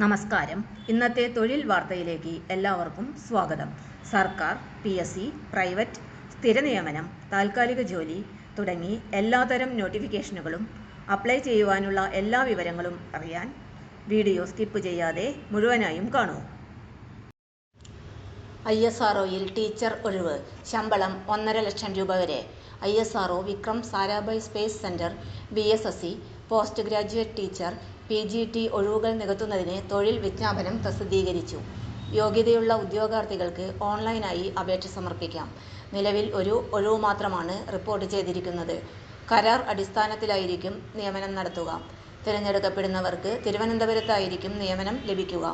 നമസ്കാരം. ഇന്നത്തെ തൊഴിൽ വാർത്തയിലേക്ക് എല്ലാവർക്കും സ്വാഗതം. സർക്കാർ പി എസ് സി പ്രൈവറ്റ് സ്ഥിര നിയമനം താൽക്കാലിക ജോലി തുടങ്ങി എല്ലാതരം നോട്ടിഫിക്കേഷനുകളും അപ്ലൈ ചെയ്യുവാനുള്ള എല്ലാ വിവരങ്ങളും അറിയാൻ വീഡിയോ സ്കിപ്പ് ചെയ്യാതെ മുഴുവനായും കാണൂ. ഐ എസ് ആർ ടീച്ചർ ഒഴിവ്. ശമ്പളം ഒന്നര ലക്ഷം രൂപ വരെ. I S R Vikram Sarabhai space centre B S S C post graduate teacher P G T ഒഴിവുകൾ നികത്തുന്നതിന് തൊഴിൽ വിജ്ഞാപനം പ്രസിദ്ധീകരിച്ചു. യോഗ്യതയുള്ള ഉദ്യോഗാർത്ഥികൾക്ക് ഓൺലൈനായി അപേക്ഷ സമർപ്പിക്കാം. നിലവിൽ ഒരു ഒഴിവ് മാത്രമാണ് റിപ്പോർട്ട് ചെയ്തിരിക്കുന്നത്. കരാർ അടിസ്ഥാനത്തിലായിരിക്കും നിയമനം നടത്തുക. തിരഞ്ഞെടുക്കപ്പെടുന്നവർക്ക് തിരുവനന്തപുരത്തായിരിക്കും നിയമനം ലഭിക്കുക.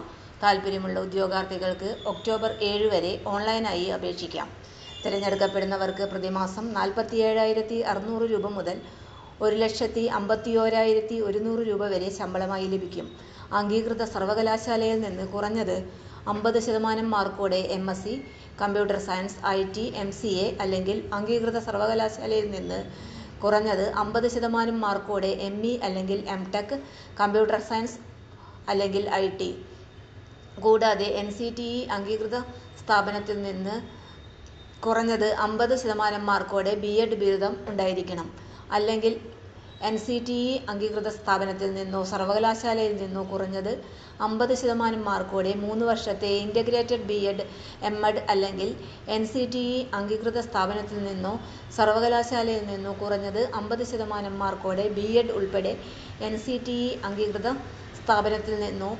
താൽപ്പര്യമുള്ള ഉദ്യോഗാർത്ഥികൾക്ക് ഒക്ടോബർ ഏഴ് വരെ ഓൺലൈനായി അപേക്ഷിക്കാം. തിരഞ്ഞെടുക്കപ്പെടുന്നവർക്ക് പ്രതിമാസം നാൽപ്പത്തിയേഴായിരത്തി അറുന്നൂറ് രൂപ മുതൽ ഒരു ലക്ഷത്തി അമ്പത്തിയോരായിരത്തി ഒരുന്നൂറ് രൂപ വരെ ശമ്പളമായി ലഭിക്കും. അംഗീകൃത സർവകലാശാലയിൽ നിന്ന് കുറഞ്ഞത് അമ്പത് ശതമാനം മാർക്കോടെ M S C computer science I T M C A അല്ലെങ്കിൽ അംഗീകൃത സർവകലാശാലയിൽ നിന്ന് കുറഞ്ഞത് അമ്പത് ശതമാനം മാർക്കോടെ എം ഇ അല്ലെങ്കിൽ എം ടെക് കമ്പ്യൂട്ടർ സയൻസ് അല്ലെങ്കിൽ ഐ ടി. കൂടാതെ എൻ സി ടി ഇ അംഗീകൃത സ്ഥാപനത്തിൽ നിന്ന് കുറഞ്ഞത് അമ്പത് ശതമാനം മാർക്കോടെ ബി എഡ് ബിരുദം ഉണ്ടായിരിക്കണം. അല്ലെങ്കിൽ എൻ സി ടി ഇ അംഗീകൃത സ്ഥാപനത്തിൽ നിന്നോ സർവകലാശാലയിൽ നിന്നോ കുറഞ്ഞത് അമ്പത് ശതമാനം മാർക്കോടെ മൂന്ന് വർഷത്തെ integrated B Ed M Ed അല്ലെങ്കിൽ എൻ സി ടി ഇ അംഗീകൃത സ്ഥാപനത്തിൽ നിന്നോ സർവകലാശാലയിൽ നിന്നോ കുറഞ്ഞത് അമ്പത് ശതമാനം മാർക്കോടെ ബി എഡ് ഉൾപ്പെടെ എൻ സി ടി ഇ അംഗീകൃത സ്ഥാപനത്തിൽ നിന്നോ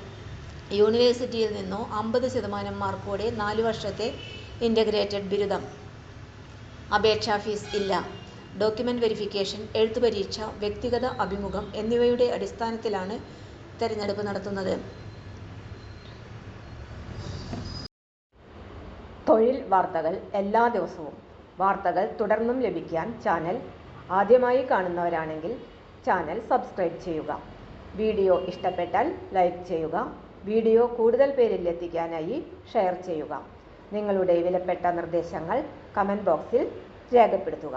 യൂണിവേഴ്സിറ്റിയിൽ നിന്നോ അമ്പത് ശതമാനം മാർക്കോടെ നാല് വർഷത്തെ ഇന്റഗ്രേറ്റഡ് ബിരുദം. അപേക്ഷാ ഫീസ് ഇല്ല. ഡോക്യുമെന്റ് വെരിഫിക്കേഷൻ എഴുത്തു പരീക്ഷ വ്യക്തിഗത അഭിമുഖം എന്നിവയുടെ അടിസ്ഥാനത്തിലാണ് തെരഞ്ഞെടുപ്പ് നടത്തുന്നത്. തൊഴിൽ വാർത്തകൾ എല്ലാ ദിവസവും. വാർത്തകൾ തുടർന്നും ലഭിക്കാൻ ചാനൽ ആദ്യമായി കാണുന്നവരാണെങ്കിൽ ചാനൽ സബ്സ്ക്രൈബ് ചെയ്യുക. വീഡിയോ ഇഷ്ടപ്പെട്ടാൽ ലൈക്ക് ചെയ്യുക. വീഡിയോ കൂടുതൽ പേരിൽ എത്തിക്കാനായി ഷെയർ ചെയ്യുക. നിങ്ങളുടെ വിലപ്പെട്ട നിർദ്ദേശങ്ങൾ കമന്റ് ബോക്സിൽ രേഖപ്പെടുത്തുക.